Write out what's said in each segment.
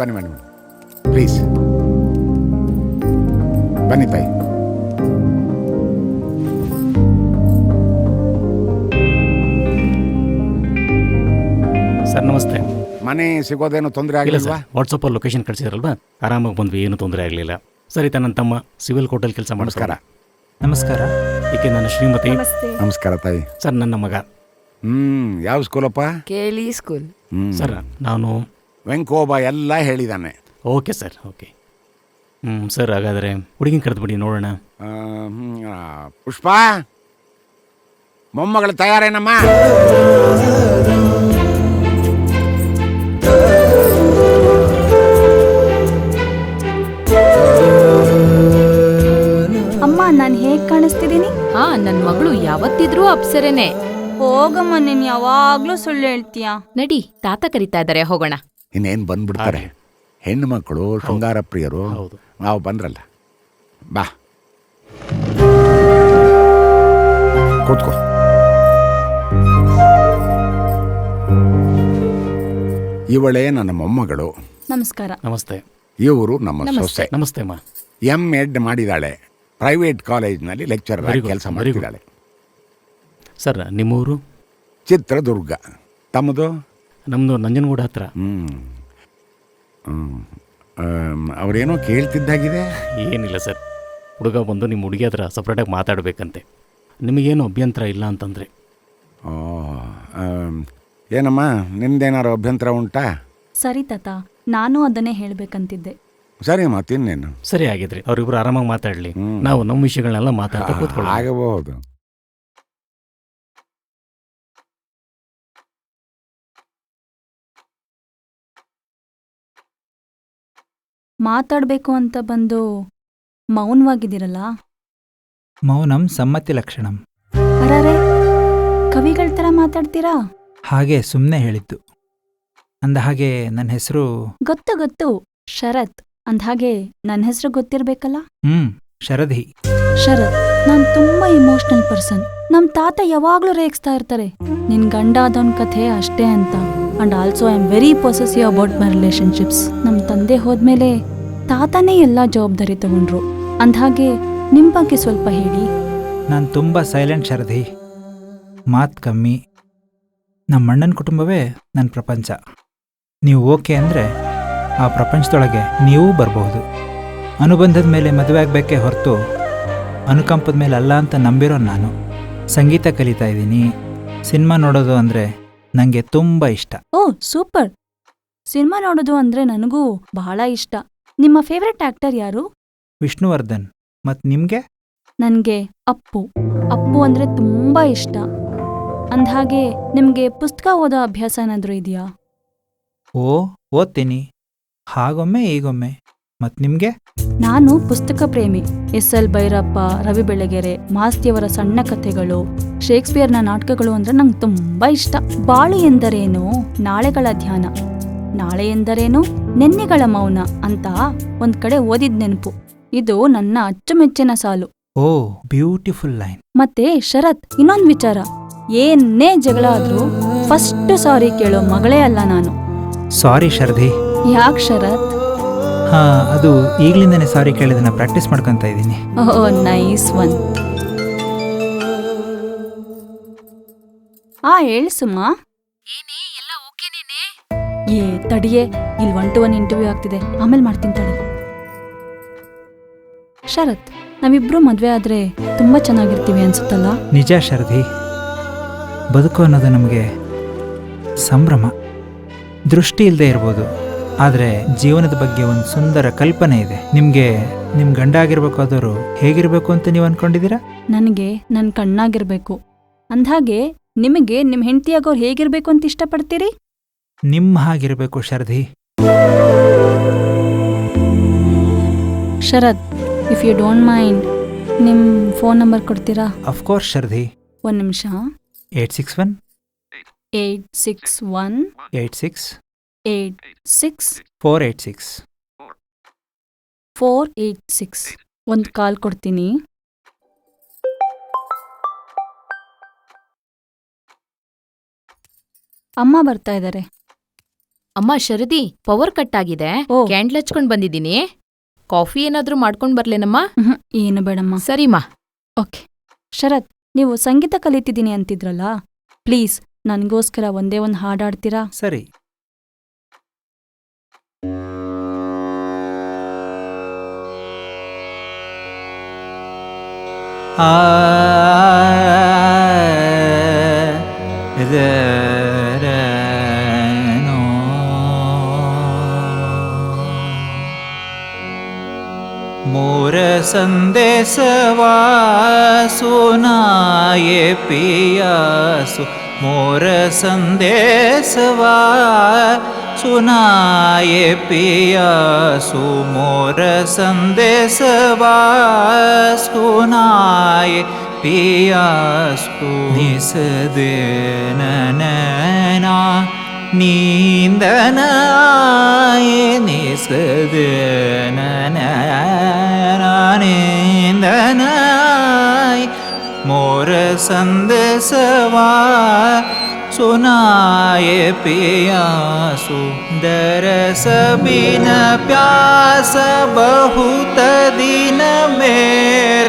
ಬನ್ನಿ ಬನ್ನಿ ಬನ್ನಿ ಪ್ಲೀಸ್ ಬನ್ನಿ ತಾಯಿ ಸರ್ ನಮಸ್ತೆ. ಮನೆ ಸಿಗೋದೇನು ತೊಂದರೆ ಆಗಿಲ್ಲ ಸರ್ ವಾಟ್ಸಪ್ಪಲ್ಲಿ ಲೊಕೇಶನ್ ಕಳಿಸಿದ್ರಲ್ವಾ? ಆರಾಮಾಗಿ ಬಂದ್ವಿ ಏನು ತೊಂದರೆ ಆಗಲಿಲ್ಲ. ಸರಿ ಈತ ನನ್ನ ತಮ್ಮ ಸಿವಿಲ್ ಕೋರ್ಟಲ್ಲಿ ಕೆಲಸ ನಮಸ್ಕಾರ. ಮಾಡಿಸ್ಕಾರ ನಮಸ್ಕಾರ. ಈಕೆ ನನ್ನ ಶ್ರೀಮತಿ? ನಮಸ್ಕಾರ ತಾಯಿ. ಸರ್ ನನ್ನ ಮಗ. ಹ್ಮ್ ಯಾವ ಸ್ಕೂಲಪ್ಪ ಕೇಳಿ ಸ್ಕೂಲ್ ಹ್ಮ್. ಸರ್ ನಾನು ವೆಂಕೋಬ ಎಲ್ಲ ಹೇಳಿದಾನೆ. Okay sir okay. ಹ್ಞೂ ಸರ್ ಹಾಗಾದರೆ ಹುಡುಗಿನ ಕರೆದ್ಬಿಡಿ ನೋಡೋಣ. ಆ, ಹ್ಮ್, ಆ, ಪುಷ್ಪ! ಮೊಮ್ಮಗಳು ತಯಾರೇನಮ್ಮ? ಅಮ್ಮ ನಾನು ಹೇಗೆ ಕಾಣಿಸ್ತಿದ್ದೀನಿ? ಹಾ ನನ್ನ ಮಗಳು ಯಾವತ್ತಿದ್ರೂ ಅಪ್ಸರೇನೆ. ಹೋಗಮ್ಮ ನೀನು ಯಾವಾಗಲೂ ಸುಳ್ಳು ಹೇಳ್ತೀಯ? ನಡಿ ತಾತ ಕರಿತಾ ಇದ್ದಾರೆ ಹೋಗೋಣ. ಇನ್ನೇನು ಬಂದ್ಬಿಡ್ತಾರೆ? ಹೆಣ್ಣು ಮಕ್ಕಳು ಶೃಂಗಾರ ಪ್ರಿಯರು ಹೌದು. ನಾವು ಬಂದ್ರಲ್ಲ. ಬಾ. ಕೂತ್ಕೋ. ಇವಳೇ ನನ್ನ ಮೊಮ್ಮಗಳು. ನಮಸ್ಕಾರ. ನಮಸ್ತೆ. ಇವರು ನಮ್ಮ ಸೊಸೆ. ನಮಸ್ತೆ ಅಮ್ಮ ಎಂ ಎಡ್ ಮಾಡಿದಾಳೆ. ಪ್ರೈವೇಟ್ ಕಾಲೇಜ್ನಲ್ಲಿ ಲೆಕ್ಚರ್ ಕೆಲಸ ಮಾಡಿದ್ದಾಳೆ. ಸರ್ ನಿಮ್ಮೂರು? ಚಿತ್ರದುರ್ಗ. ತಮ್ಮದು? ನಮ್ಮದು ನಂಜನಗೂಡ ಹತ್ರ. ಅವರೇನೋ ಹ್ಮ್. ಆಮ್, ಅವ್ರೇನೋ ಕೇಳ್ತಿದ್ದಾಗಿದೆ? ಏನಿಲ್ಲ ಸರ್. ಹುಡುಗ ಬಂದು ನಿಮ್ಮ ಹುಡುಗಿ ಹತ್ರ ಸಪ್ರೇಟಾಗಿ ಮಾತಾಡಬೇಕಂತೆ. ನಿಮಗೇನು ಅಭ್ಯಂತರ ಇಲ್ಲ ಅಂತಂದರೆ. ಓ, ಏನಮ್ಮ ನಿಮ್ದೇನಾರು ಅಭ್ಯಂತರ ಉಂಟಾ? ಸರಿ ತಾತ ನಾನು ಅದನ್ನೇ ಹೇಳಬೇಕಂತಿದ್ದೆ. ಸರಿ ಮತ್ತಿನ್ನೇನು ಸರಿ ಆಗಿದ್ರಿ ಅವರಿಬ್ರು ಆರಾಮಾಗಿ ಮಾತಾಡಲಿ. ನಾವು ನಮ್ಮ ವಿಷಯಗಳನ್ನೆಲ್ಲ ಮಾತಾಡ್ತಾ ಕೂತ್ಕೊಳ್ಳೋಣ. ಆಗಬಹುದು. ಮಾತಾಡ್ಬೇಕು ಅಂತ ಬಂದು ಮೌನವಾಗಿದ್ದೀರಲ್ಲ? ಮೌನಂ ಸಮ್ಮತಿ ಲಕ್ಷಣಂ. ಅರಾರೆ ಕವಿಗಳ ಥರ ಮಾತಾಡ್ತೀರಾ? ಹಾಗೆ ಸುಮ್ಮನೆ ಹೇಳಿದ್ದು. ಅಂದ ಹಾಗೆ ನನ್ನ ಹೆಸರು ಗೊತ್ತು ಗೊತ್ತು. ಶರತ್ ಅಂದ್ಹಾಗೆ ನನ್ನ ಹೆಸರು ಗೊತ್ತಿರ್ಬೇಕಲ್ಲ? ಹ್ಮ್ ಶರಧಿ ಶರತ್ ನಾನ್ ತುಂಬಾ ಇಮೋಷನಲ್ ಪರ್ಸನ್ ನಮ್ ತಾತ ಯಾವಾಗ್ಲೂ ರೇಗಿಸ್ತಾ ಇರ್ತಾರೆ. ನಿನ್ ಗಂಡ ಆದವನ್ ಕಥೆ ಅಷ್ಟೇ ಅಂತ. And also I am very possessive about my relationships ನಮ್ಮ ತಂದೆ ಹೋದ್ಮೇಲೆ ತಾತನೇ ಎಲ್ಲ ಜವಾಬ್ದಾರಿ ತಗೊಂಡ್ರು. ಅಂದಹಾಗೆ ನಿಮ್ಮ ಬಗ್ಗೆ ಸ್ವಲ್ಪ ಹೇಳಿ. ನಾನು ತುಂಬ ಸೈಲೆಂಟ್ ಶರದಿ. ಮಾತು ಕಮ್ಮಿ. ನಮ್ಮ ಅಣ್ಣನ ಕುಟುಂಬವೇ ನನ್ನ ಪ್ರಪಂಚ. ನೀವು ಓಕೆ ಅಂದರೆ ಆ ಪ್ರಪಂಚದೊಳಗೆ ನೀವೂ ಬರಬಹುದು. ಅನುಬಂಧದ ಮೇಲೆ ಮದುವೆ ಆಗಬೇಕೇ ಹೊರತು ಅನುಕಂಪದ ಮೇಲೆ ಅಲ್ಲ ಅಂತ ನಂಬಿರೋ ನಾನು. ಸಂಗೀತ ಕಲಿತಾ ಇದ್ದೀನಿ. ಸಿನಿಮಾ ನೋಡೋದು ಅಂದರೆ ನನಗೆ ತುಂಬ ಇಷ್ಟ. ಓ ಸೂಪರ್. ಸಿನಿಮಾ ನೋಡೋದು ಅಂದ್ರೆ ನನಗೂ ಬಹಳ ಇಷ್ಟ. ನಿಮ್ಮ ಫೇವ್ರೆಟ್ ಆಕ್ಟರ್ ಯಾರು? ವಿಷ್ಣುವರ್ಧನ್. ಮತ್ ನಿಮಗೆ? ನನ್ಗೆ ಅಪ್ಪು. ಅಪ್ಪು ಅಂದ್ರೆ ತುಂಬಾ ಇಷ್ಟ. ಅಂದ್ಹಾಗೆ ನಿಮ್ಗೆ ಪುಸ್ತಕ ಓದೋ ಅಭ್ಯಾಸ ಏನಾದ್ರೂ ಇದೆಯಾ? ಓ ಓದ್ತೀನಿ. ಹಾಗೊಮ್ಮೆ ಈಗೊಮ್ಮೆ ಮತ್ ನಿಮಗೆ? ನಾನು ಪುಸ್ತಕ ಪ್ರೇಮಿ. ಎಸ್ ಎಲ್ ಭೈರಪ್ಪ ರವಿ ಬೆಳಗೆರೆ ಮಾಸ್ತಿಯವರ ಸಣ್ಣ ಕಥೆಗಳು. ಶೇಕ್ಸ್ಪಿಯರ್ನ ನಾಟಕಗಳು ಅಂದ್ರೆ ನಂಗೆ ತುಂಬ ಇಷ್ಟ. ಬಾಳು ಎಂದರೇನು? ನಾಳೆಗಳ ಧ್ಯಾನ. ನಾಳೆ ಎಂದರೇನು? ನೆನ್ನೆಗಳ ಮೌನ ಅಂತ ಒಂದ್ ಕಡೆ ಓದಿದ್ ನೆನಪು. ಇದು ನನ್ನ ಅಚ್ಚುಮೆಚ್ಚಿನ ಸಾಲು. Oh beautiful line. ಮತ್ತೆ ಶರತ್ ಇನ್ನೊಂದ್ ವಿಚಾರ. ಏನೇ ಜಗಳ ಆದ್ರೂ ಫಸ್ಟ್ ಸಾರಿ ಕೇಳೋ ಮಗಳೇ ಅಲ್ಲ ನಾನು. ಸಾರಿ ಶರದಿ. ಯಾಕ್ ಶರತ್? ಹಾ ಅದು ಈಗ್ಲಿಂದನೇ ಸಾರಿ ಕೇಳಿದನ್ನ ಪ್ರಾಕ್ಟೀಸ್ ಮಾಡ್ಕೊಂತ ಇದ್ದೀನಿ. ಓ ನೈಸ್ ಒನ್ ಆ ಹೇಳು ಸುಮ್ಮ. ಏ ತಡಿಯೇ ಇಲ್ಲಿ ಒನ್ ಟು ಒನ್ ಇಂಟರ್ವ್ಯೂ ಆಗ್ತಿದೆ. ಆಮೇಲೆ ಮಾಡ್ತೀನಿ ತಡಿ. ಶರತ್ ನಾವಿಬ್ರು ಮದುವೆ ಆದ್ರೆ ತುಂಬಾ ಚೆನ್ನಾಗಿರ್ತೀವಿ ಅನ್ಸುತ್ತಲ್ಲ? ನಿಜ ಶರಧಿ ಬದುಕು ಅನ್ನೋದು ನಮಗೆ ಸಂಭ್ರಮ. ದೃಷ್ಟಿ ಇಲ್ಲದೆ ಇರ್ಬೋದು ಆದರೆ ಜೀವನದ ಬಗ್ಗೆ ಒಂದು ಸುಂದರ ಕಲ್ಪನೆ ಇದೆ. ನಿಮಗೆ ನಿಮ್ಮ ಗಂಡ ಆಗಿರ್ಬೇಕಾದವರು ಹೇಗಿರಬೇಕು ಅಂತ ನೀವು ಅನ್ಕೊಂಡಿದ್ದೀರಾ? ನನಗೆ ನನ್ ಕಣ್ಣಾಗಿರ್ಬೇಕು. ಅಂದ್ಹಾಗೆ ನಿಮಗೆ ನಿಮ್ಮ ಹೆಂಡತಿಯಾಗೋರು ಹೇಗಿರ್ಬೇಕು ಅಂತ ಇಷ್ಟಪಡ್ತೀರಿ? ನಿಮ್ಮ ಹಾಗಿರಬೇಕು Sharadi. Sharath if you don't mind ನಿಮ್ಮ ಫೋನ್ ನಂಬರ್ ಕೊಡ್ತೀರಾ? Of course Sharadi. ಒಂದು ನಿಮಿಷ. Eight six one. Eight six one. Eight six. Eight six. Four eight six. Four eight six. ಒಂದು ಕಾಲ್ ಕೊಡ್ತೀನಿ. ಅಮ್ಮ ಬರ್ತಾ ಇದ್ದಾರೆ ಅಮ್ಮ ಶರದಿ ಪವರ್ ಕಟ್ ಆಗಿದೆ ಓ. ಕ್ಯಾಂಡ್ಲ್ ಹಚ್ಕೊಂಡ್ ಬಂದಿದ್ದೀನಿ ಕಾಫಿ ಏನಾದರೂ ಮಾಡ್ಕೊಂಡ್ ಬರ್ಲೇನಮ್ಮ ಏನು ಬೇಡಮ್ಮ ಸರಿಮ್ಮ ಓಕೆ ಶರತ್ ನೀವು ಸಂಗೀತ ಕಲಿತಿದ್ದೀನಿ ಅಂತಿದ್ರಲ್ಲ ಪ್ಲೀಸ್ ನನಗೋಸ್ಕರ ಒಂದೇ ಒಂದು ಹಾಡಾಡ್ತೀರಾ ಸರಿ ಆ मोर संदेशवा सुनाये पियासु मोर संदेशवा सुनाये पियासु मोर संदेशवा सुनाये पियासु निस देन नैना निन्दनय मोर सन्देवा सुनाय पिया सुन्दरसबिन प्यस बहुत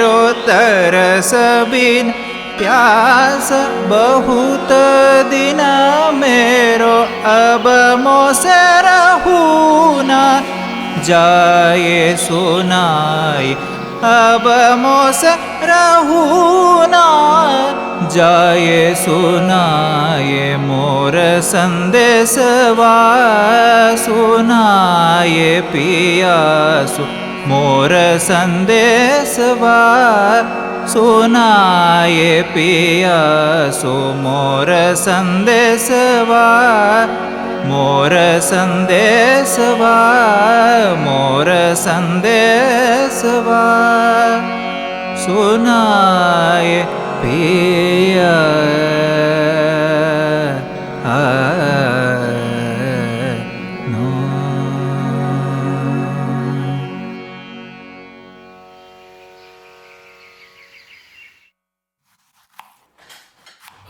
दो तरसबिन प्यस बहुत दिन मर अब मोसुना जना अब मोसु न जा सुना मोर सन्देशवा सुनाये पियासु मोर सन्देशवा सुनाये पियासु मोर सन्देशवा मोर सन्देशवा सन्देश वा। मोर सन्देश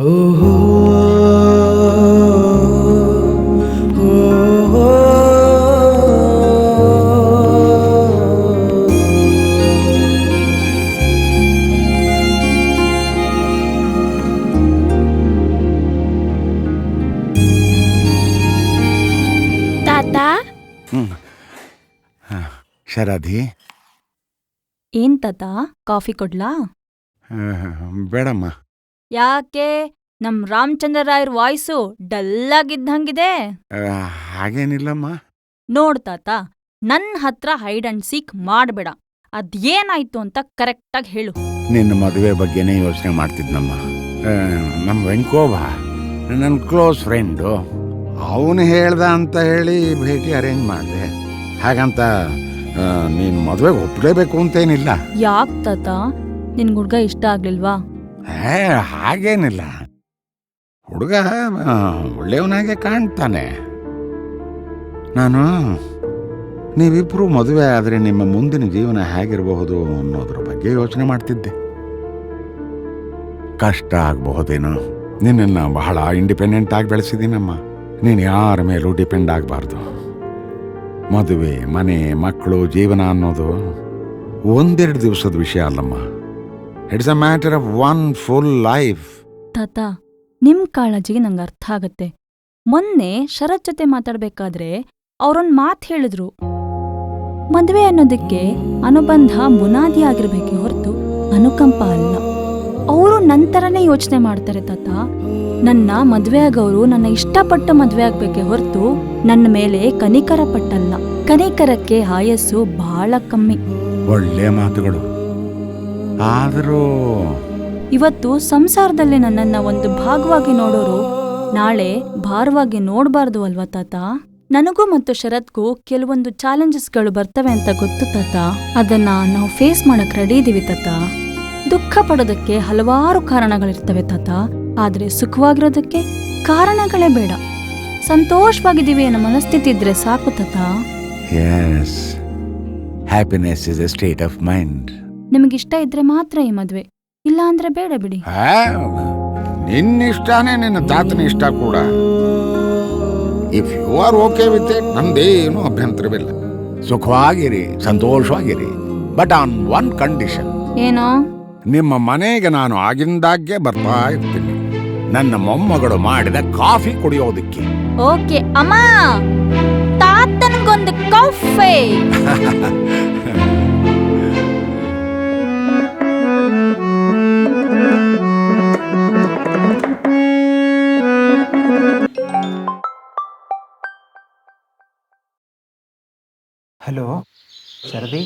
Oh. ಶರಾಧಿ ಏನ್ ತಾತ? ಕಾಫಿ ಕೊಡ್ಲಾ? ಹ, ಬೇಡಮ್ಮ. ಯಾಕೆ? ನಮ್ ರಾಮಚಂದ್ರ ರಾಯರ್ ವಾಯ್ಸು ಡಲ್ಲಾಗಿದ್ದಂಗಿದೆ. ಹಾಗೇನಿಲ್ಲಮ್ಮ. ನೋಡ್ ತಾತ ನನ್ ಹತ್ರ ಹೈಡ್ ಅಂಡ್ ಸೀಕ್ ಮಾಡ್ಬೇಡ. ಅದೇನಾಯ್ತು ಅಂತ ಕರೆಕ್ಟಾಗಿ ಹೇಳು. ನಿನ್ನ ಮದುವೆ ಬಗ್ಗೆನೇ ಯೋಚನೆ ಮಾಡ್ತಿದ್ನಮ್ಮ. ಆ, ನಮ್ಮ ವೆಂಕೋಬ ನನ್ನ ಕ್ಲೋಸ್ ಫ್ರೆಂಡು ಅವನು ಹೇಳ್ದ ಅಂತ ಹೇಳಿ ಭೇಟಿ ಅರೇಂಜ್ ಮಾಡಿದೆ. ಹಾಗಂತ ನೀನು ಮದುವೆಗೆ ಒಪ್ಲೇಬೇಕು ಅಂತೇನಿಲ್ಲ. ಯಾಕ್ ತಾತ? ನಿನ್ ಹುಡ್ಗ ಇಷ್ಟ ಆಗ್ಲಿಲ್ವಾ? ಏ ಹಾಗೇನಿಲ್ಲ. ಹುಡುಗ ಒಳ್ಳೆಯವನಾಗೆ ಕಾಣ್ತಾನೆ. ನಾನು ನೀವಿಬ್ಬರು ಮದುವೆ ಆದರೆ ನಿಮ್ಮ ಮುಂದಿನ ಜೀವನ ಹೇಗಿರಬಹುದು ಅನ್ನೋದ್ರ ಬಗ್ಗೆ ಯೋಚನೆ ಮಾಡ್ತಿದ್ದೆ. ಕಷ್ಟ ಆಗಬಹುದೇನೋ. ನಿನ್ನನ್ನು ಬಹಳ ಇಂಡಿಪೆಂಡೆಂಟ್ ಆಗಿ ಬೆಳೆಸಿದ್ದೀನಮ್ಮ. ನೀನು ಯಾರ ಮೇಲೂ ಡಿಪೆಂಡ್ ಆಗಬಾರ್ದು. ಮದುವೆ, ಮನೆ, ಮಕ್ಕಳು, ಜೀವನ ಅನ್ನೋದು ಒಂದೆರಡು ದಿವಸದ ವಿಷಯ ಅಲ್ಲಮ್ಮ. It's a matter of one full life ತಾತ, ನಿಮ್ ಕಾಳಜಿಗೆ ನಂಗೆ ಅರ್ಥ ಆಗತ್ತೆ. ಮೊನ್ನೆ ಶರತ್ ಜೊತೆ ಮಾತಾಡ್ಬೇಕಾದ್ರೆ ಅವ್ರೊಂದ್ ಮಾತು ಹೇಳಿದ್ರು. ಮದುವೆ ಅನ್ನೋದಕ್ಕೆ ಅನುಬಂಧ ಬುನಾದಿ ಆಗಿರ್ಬೇಕೆ ಹೊರತು ಅನುಕಂಪ ಅಲ್ಲ. ಅವರು ನಂತರನೇ ಯೋಚನೆ ಮಾಡ್ತಾರೆ ತಾತ. ನನ್ನ ಮದ್ವೆ ಆಗೋರು ನನ್ನ ಇಷ್ಟಪಟ್ಟು ಮದ್ವೆ ಆಗ್ಬೇಕೆ ಹೊರತು ನನ್ನ ಮೇಲೆ ಕನಿಕರ ಪಟ್ಟಲ್ಲ. ಕನಿಕರಕ್ಕೆ ಆಯಸ್ಸು ಬಹಳ ಕಮ್ಮಿ. ಒಳ್ಳೆ ಮಾತುಗಳು. ಆದರೂ ಇವತ್ತು ಸಂಸಾರದಲ್ಲಿ ನನ್ನನ್ನ ಒಂದು ಭಾಗವಾಗಿ ನೋಡೋರು ನಾಳೆ ಭಾರವಾಗಿ ನೋಡಬಾರ್ದು ಅಲ್ವಾ ತಾತ? ನನಗೂ ಮತ್ತು ಶರತ್ಗೂ ಕೆಲವೊಂದು ಚಾಲೆಂಜಸ್ಗಳು ಬರ್ತವೆ ಅಂತ ಗೊತ್ತು ತಾತ. ಅದನ್ನ ನಾವು ಫೇಸ್ ಮಾಡಕ್ ರೆಡಿ ಇದೀವಿ ತಾತ. ದುಃಖ ಪಡೋದಕ್ಕೆ ಹಲವಾರು ಕಾರಣಗಳಿರ್ತವೆ ತಾತ. ಆದರೆ ಸುಖವಾಗಿರೋದಕ್ಕೆ ಕಾರಣಗಳೇ ಬೇಡ. ಸಂತೋಷವಾಗಿದ್ದೀವಿ ಅನ್ನೋ ಮನಸ್ಥಿತಿ ಇದ್ರೆ ಸಾಕು ತಾತ. Yes happiness is a state of mind ನಿಮಗಿಷ್ಟ ಇದ್ರೆ ಮಾತ್ರ ಈ ಮದುವೆ. ಇಲ್ಲ ಅಂದ್ರೆ ಬೇಡ ಬಿಡಿ. ನಿನ್ನ ಇಷ್ಟನೇ ನಿನ್ನ ತಾತನ ಇಷ್ಟ ಕೂಡ. If you are okay with it ನಂದೇನು ಅಭ್ಯಂತರವಿಲ್ಲ. ಸುಖವಾಗಿರಿ ಸಂತೋಷವಾಗಿರಿ ಬಟ್ ಆನ್ ಒನ್ ಕಂಡೀಷನ್ ಏನೋ? ನಿಮ್ಮ ಮನೆಗೆ ನಾನು ಆಗಿಂದಾಗ್ಗೆ ಬರ್ತಾ ಇರ್ತೀನಿ. ನನ್ನ ಮೊಮ್ಮಗಳು ಮಾಡಿದ ಕಾಫಿ ಕುಡಿಯೋದಕ್ಕೆ. ಓಕೆ ಅಮ್ಮ. ತಾತನಿಗೊಂದು ಕಾಫಿ ಹಲೋ ಶರದಿ